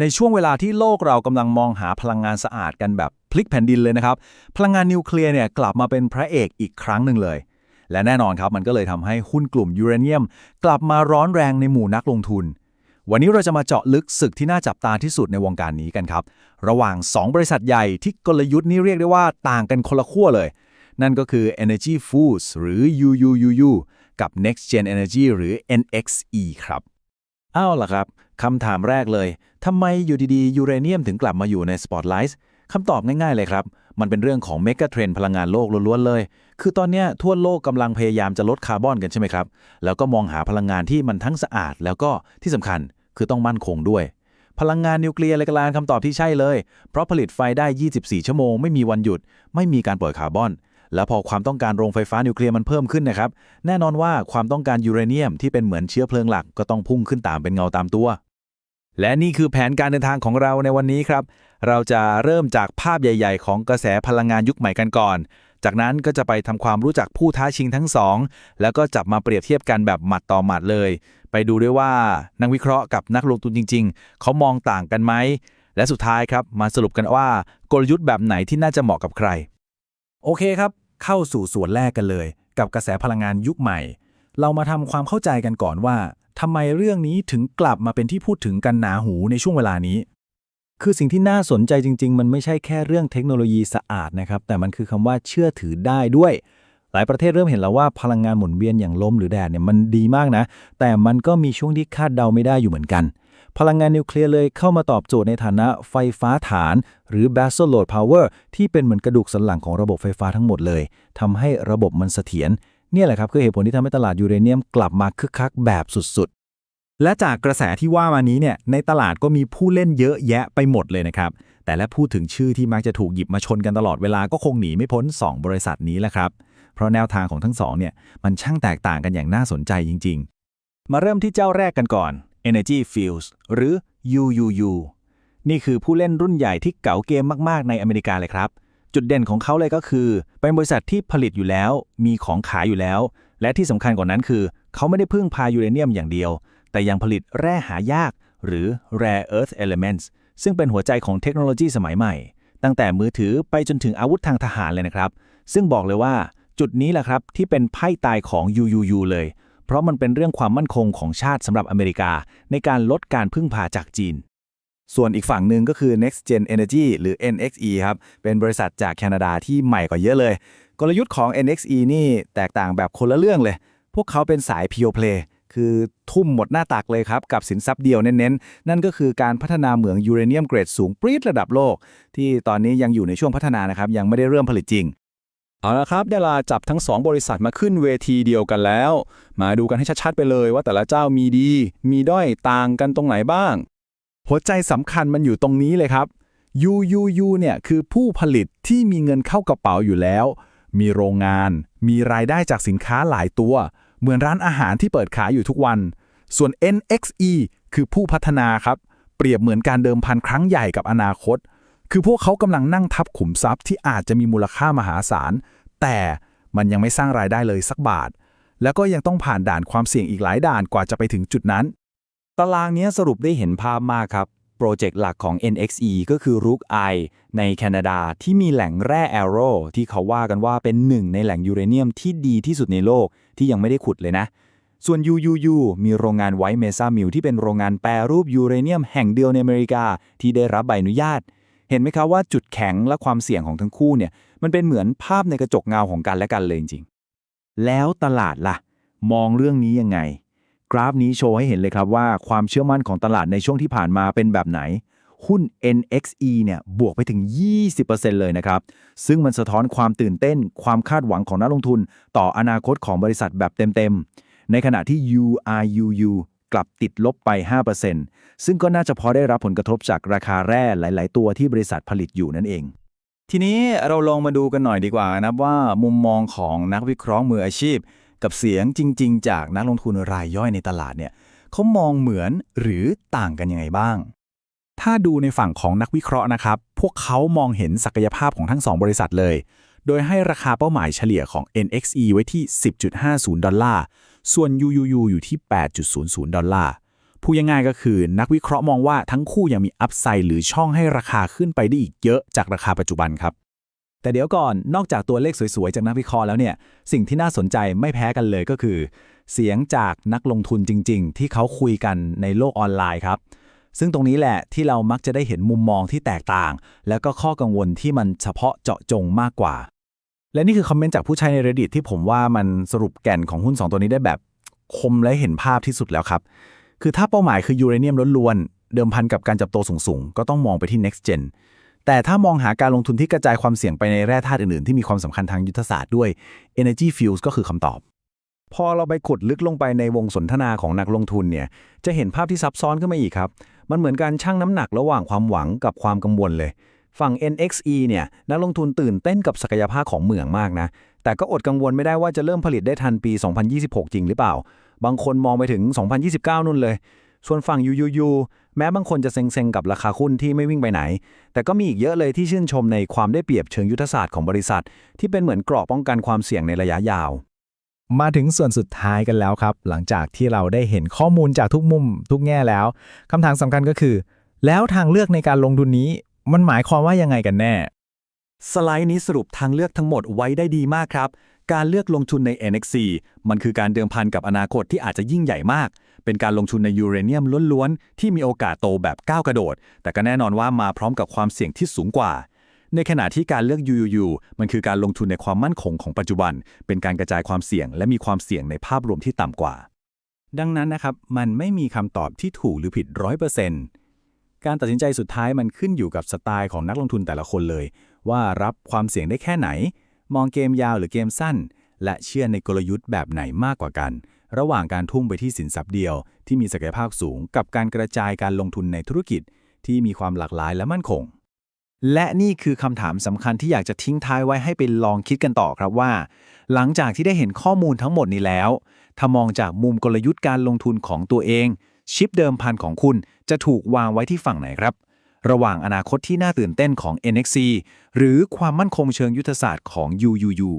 ในช่วงเวลาที่โลกเรากำลังมองหาพลังงานสะอาดกันแบบพลิกแผ่นดินเลยนะครับ พลังงานนิวเคลียร์เนี่ยกลับมาเป็นพระเอกอีกครั้งหนึ่งเลย และแน่นอนครับมันก็เลยทำให้หุ้นกลุ่มยูเรเนียม กลับมาร้อนแรงในหมู่นักลงทุน วันนี้เราจะมาเจาะลึกศึกที่น่าจับตาที่สุดในวงการนี้กันครับ ระหว่าง 2 บริษัทใหญ่ที่กลยุทธ์นี่เรียกได้ว่าต่างกันคนละขั้วเลย นั่นก็คือ Energy Foods หรือ UUUU กับ Next Gen Energy หรือ NXE ครับ อาล่ะครับคำถามแรกเลยทำไมอยู่ดีๆ ยูเรเนียมถึงกลับมาอยู่ในสปอตไลท์คำตอบง่ายๆเลยครับ มันเป็นเรื่องของเมกะเทรนพลังงานโลกล้วนๆเลย คือตอนนี้ทั่วโลกกำลังพยายามจะลดคาร์บอนกันใช่ไหมครับ แล้วก็มองหาพลังงานที่มันทั้งสะอาด แล้วก็ที่สำคัญคือต้องมั่นคงด้วย พลังงานนิวเคลียร์เลยกลานคำตอบที่ใช่เลย เพราะผลิตไฟได้ 24 ชั่วโมง ไม่มีวันหยุด ไม่มีการปล่อยคาร์บอน แล้วพอความต้องการโรงไฟฟ้านิวเคลียร์มันเพิ่มขึ้นนะครับ แน่นอนว่าความต้องการยูเรเนียมที่เป็นเหมือนเชื้อเพลิงหลักก็ต้องพุ่งขึ้นตามเป็นเงาตามตัว และนี่คือแผนการเดินทางของเราในวันนี้ครับ เราจะเริ่มจากภาพใหญ่ ๆ ของกระแสพลังงานยุคใหม่กันก่อน จากนั้นก็จะไปทำความรู้จักผู้ท้าชิงทั้งสอง แล้วก็จับมาเปรียบเทียบกันแบบหมัดต่อหมัดเลย ไปดูด้วยว่านักวิเคราะห์กับนักลงทุนจริง ๆ เขามองต่างกันไหมและสุดท้ายครับมาสรุปกันว่ากลยุทธ์แบบไหนที่น่าจะเหมาะกับใคร โอเคครับ เข้าสู่ส่วนแรกกันเลย กับกระแสพลังงานยุคใหม่ เรามาทำความเข้าใจกันก่อนว่าทำไมเรื่องนี้ถึงกลับมาเป็นที่พูดถึงกันหนาหูในช่วงเวลานี้ คือสิ่งที่น่าสนใจจริง ๆ มันไม่ใช่แค่เรื่องเทคโนโลยีสะอาดนะครับ แต่มันคือคำว่าเชื่อถือได้ด้วย หลายประเทศเริ่มเห็นแล้วว่าพลังงานหมุนเวียนอย่างลมหรือแดดเนี่ยมันดีมากนะ แต่มันก็มีช่วงที่คาดเดาไม่ได้อยู่เหมือนกัน พลังงานนิวเคลียร์เลยเข้ามาตอบโจทย์ในฐานะไฟฟ้าฐาน หรือ Basal Load Power ที่เป็นเหมือนกระดูกสันหลังของระบบไฟฟ้าทั้งหมดเลยทำให้ระบบมันเสถียรเนี่ยแหละครับคือเหตุผลที่ทำให้ตลาดยูเรเนียมกลับมาคึกคักแบบสุดๆ และจากกระแสที่ว่ามานี้เนี่ยในตลาดก็มีผู้เล่นเยอะแยะไปหมดเลยนะครับ แต่และพูดถึงชื่อที่มักจะถูกหยิบมาชนกันตลอดเวลาก็คงหนีไม่พ้น 2 บริษัทนี้แหละครับ เพราะแนวทางของทั้งสองเนี่ยมันช่างแตกต่างกันอย่างน่าสนใจจริง ๆ มาเริ่มที่เจ้าแรกกันก่อน Energy Fields หรือ UUU นี่คือผู้เล่นรุ่นใหญ่ที่เก๋าเกมมากๆ ในอเมริกาเลยครับ จุดเด่นของเขาเลยก็คือ เป็นบริษัทที่ผลิตอยู่แล้ว มีของขายอยู่แล้ว และที่สำคัญกว่านั้นคือ เขาไม่ได้พึ่งพายูเรเนียมอย่างเดียว แต่ยังผลิตแร่หายาก หรือ rare earth elements ซึ่งเป็นหัวใจของเทคโนโลยีสมัยใหม่ ตั้งแต่มือถือไปจนถึงอาวุธทางทหารเลยนะครับ ซึ่งบอกเลยว่า จุดนี้แหละครับที่เป็นไพ่ตายของ UUU เลย เพราะมันเป็นเรื่องความมั่นคงของชาติสำหรับอเมริกา ในการลดการพึ่งพาจากจีน ส่วนอีกฝั่งหนึ่งก็คือ Next Gen Energy หรือ NXE ครับ เป็นบริษัทจากแคนาดาที่ใหม่กว่าเยอะเลย กลยุทธ์ของ NXE นี่แตกต่างแบบคนละเรื่องเลย พวกเขาเป็นสาย Pure Play คือทุ่มหมดหน้าตักเลยครับ กับสินทรัพย์เดียวเน้นๆ นั่นก็คือการพัฒนาเหมืองยูเรเนียมเกรดสูงปรี๊ดระดับโลก ที่ตอนนี้ยังอยู่ในช่วงพัฒนานะครับ ยังไม่ได้เริ่มผลิตจริง เอาละครับได้เวลาจับทั้ง 2 บริษัทมาขึ้นเวทีเดียวกันแล้ว มาดูกันให้ชัดๆไปเลยว่าแต่ละเจ้ามีดี มีด้อยต่างกันตรงไหนบ้าง หัวใจสำคัญมันอยู่ตรงนี้เลยครับ UUU เนี่ยคือผู้ผลิตที่มีเงินเข้ากระเป๋าอยู่แล้ว มีโรงงาน มีรายได้จากสินค้าหลายตัว เหมือนร้านอาหารที่เปิดขายอยู่ทุกวัน ส่วน NXE คือผู้พัฒนาครับ เปรียบเหมือนการเดิมพันครั้งใหญ่กับอนาคต คือพวกเขากำลังนั่งทับขุมทรัพย์ที่อาจจะมีมูลค่ามหาศาล แต่มันยังไม่สร้างรายได้เลยสักบาท แล้วก็ยังต้องผ่านด่านความเสี่ยงอีกหลายด่านกว่าจะไปถึงจุดนั้น ตารางนี้สรุปได้เห็นภาพมากครับ โปรเจกต์หลักของ NXE ก็คือ Rook I ในแคนาดาที่มีแหล่งแร่ Arrow ที่เขาว่ากันว่าเป็นหนึ่งในแหล่งยูเรเนียมที่ดีที่สุดในโลกที่ยังไม่ได้ขุดเลยนะส่วน UUU มีโรงงานไวท์เมซ่ามิลที่เป็นโรงงานแปรรูปยูเรเนียมแห่งเดียวในอเมริกา ที่ได้รับใบอนุญาต เห็นไหมครับว่าจุดแข็งและความเสี่ยงของทั้งคู่เนี่ยมันเป็นเหมือนภาพในกระจกเงาของกันและกันเลยจริงๆ แล้วตลาดล่ะ มองเรื่องนี้ยังไง กราฟนี้โชว์ให้เห็นเลยครับว่าความเชื่อมั่นของตลาดในช่วงที่ผ่านมาเป็นแบบไหน หุ้น NXE เนี่ยบวกไปถึง 20%เลยนะครับ ซึ่งมันสะท้อนความตื่นเต้น ความคาดหวังของนักลงทุน ต่ออนาคตของบริษัทแบบเต็มๆในขณะที่ URUU กลับติดลบไป 5%ซึ่งก็น่าจะพอได้รับผลกระทบจากราคาแร่หลาย ๆ ตัวที่บริษัทผลิตอยู่นั่นเอง ทีนี้เราลองมาดูกันหน่อยดีกว่านะว่ามุมมองของนักวิเคราะห์มืออาชีพ กับเสียงจริง ๆ จากนักลงทุนรายย่อยในตลาดเนี่ยเขามองเหมือนหรือต่างกันยังไงบ้าง ถ้าดูในฝั่งของนักวิเคราะห์นะครับ พวกเขามองเห็นศักยภาพของทั้ง2บริษัทเลย โดยให้ราคาเป้าหมายเฉลี่ยของ NXE ไว้ที่ 10.50 ดอลลาร์ ส่วน UUU อยู่ที่ 8.00 ดอลลาร์พูดง่ายๆก็คือนักวิเคราะห์มองว่าทั้งคู่ยังมีอัพไซด์หรือช่องให้ราคาขึ้นไปได้อีกเยอะจากราคาปัจจุบันครับ แต่เดี๋ยวก่อนนอกจากตัวเลขสวยๆ จากนักวิเคราะห์แล้วเนี่ย สิ่งที่น่าสนใจไม่แพ้กันเลยก็คือ เสียงจากนักลงทุนจริง ๆ ที่เขาคุยกันในโลกออนไลน์ครับ ซึ่งตรงนี้แหละที่เรามักจะได้เห็นมุมมองที่แตกต่าง แล้วก็ข้อกังวลที่มันเฉพาะเจาะจงมากกว่า และนี่คือคอมเมนต์จากผู้ใช้ใน Reddit ที่ผมว่ามันสรุปแก่นของหุ้น 2 ตัวนี้ได้แบบคมและเห็นภาพที่สุดแล้วครับ คือถ้าเป้าหมายคือยูเรเนียมล้วนๆ เดิมพันกับการจับโตสูงๆ ก็ต้องมองไปที่ next gen แต่ถ้ามองหาการลงทุนที่กระจายความเสี่ยงไปในแร่ธาตุอื่นๆ ที่มีความสำคัญทางยุทธศาสตร์ด้วย energy fuels ก็คือคำตอบ พอเราไปขุดลึกลงไปในวงสนทนาของนักลงทุนเนี่ยจะเห็นภาพที่ซับซ้อนขึ้นมาอีกครับ มันเหมือนการชั่งน้ำหนักระหว่างความหวังกับความกังวลเลย ฝั่ง NXE เนี่ยนักลงทุนตื่นเต้นกับศักยภาพของเหมืองมากนะ แต่ก็อดกังวลไม่ได้ว่าจะเริ่มผลิตได้ทันปี 2026 จริงหรือเปล่า บางคนมองไปถึง 2029 นู่นเลย ส่วนฝั่ง UUU แม้บางคนจะเซ็งๆ กับราคาหุ้นที่ไม่วิ่งไปไหน แต่ก็มีอีกเยอะเลยที่ชื่นชมในความได้เปรียบเชิงยุทธศาสตร์ของบริษัท ที่เป็นเหมือนเกราะป้องกันความเสี่ยงในระยะยาว มาถึงส่วนสุดท้ายกันแล้วครับ หลังจากที่เราได้เห็นข้อมูลจากทุกมุมทุกแง่แล้วคำถามสำคัญก็คือ แล้วทางเลือกในการลงทุนนี้ มันหมายความว่ายังไงกันแน่ สไลด์นี้สรุปทางเลือกทั้งหมดไว้ได้ดีมากครับ การเลือกลงทุนใน NXC มันคือการเดิมพันกับอนาคตที่อาจจะยิ่งใหญ่มาก เป็นการลงทุนในยูเรเนียมล้วนๆ ที่มีโอกาสโตแบบก้าวกระโดด แต่ก็แน่นอนว่ามาพร้อมกับความเสี่ยงที่สูงกว่า ในขณะที่การเลือก UUU มันคือการลงทุนในความมั่นคงของปัจจุบัน เป็นการกระจายความเสี่ยง และมีความเสี่ยงในภาพรวมที่ต่ำกว่า ดังนั้นนะครับ มันไม่มีคำตอบที่ถูกหรือผิดร้อยเปอร์เซ็นต์ การตัดสินใจสุดท้ายมันขึ้นอยู่กับสไตล์ของนักลงทุนแต่ละคนเลย ว่ารับความเสี่ยงได้แค่ไหน มองเกมยาวหรือเกมสั้น และเชื่อในกลยุทธ์แบบไหนมากกว่ากัน ระหว่างการทุ่มไปที่สินทรัพย์เดียว ที่มีศักยภาพสูง กับการกระจายการลงทุนในธุรกิจ ที่มีความหลากหลายและมั่นคง และนี่คือคำถามสำคัญที่อยากจะทิ้งท้ายไว้ให้ไปลองคิดกันต่อครับว่า หลังจากที่ได้เห็นข้อมูลทั้งหมดนี้แล้วถ้ามองจากมุมกลยุทธ์การลงทุนของตัวเอง ชิปเดิมพันของคุณจะถูกวางไว้ที่ฝั่งไหนครับ ระหว่างอนาคตที่น่าตื่นเต้นของ NXC หรือความมั่นคงเชิงยุทธศาสตร์ของ UUU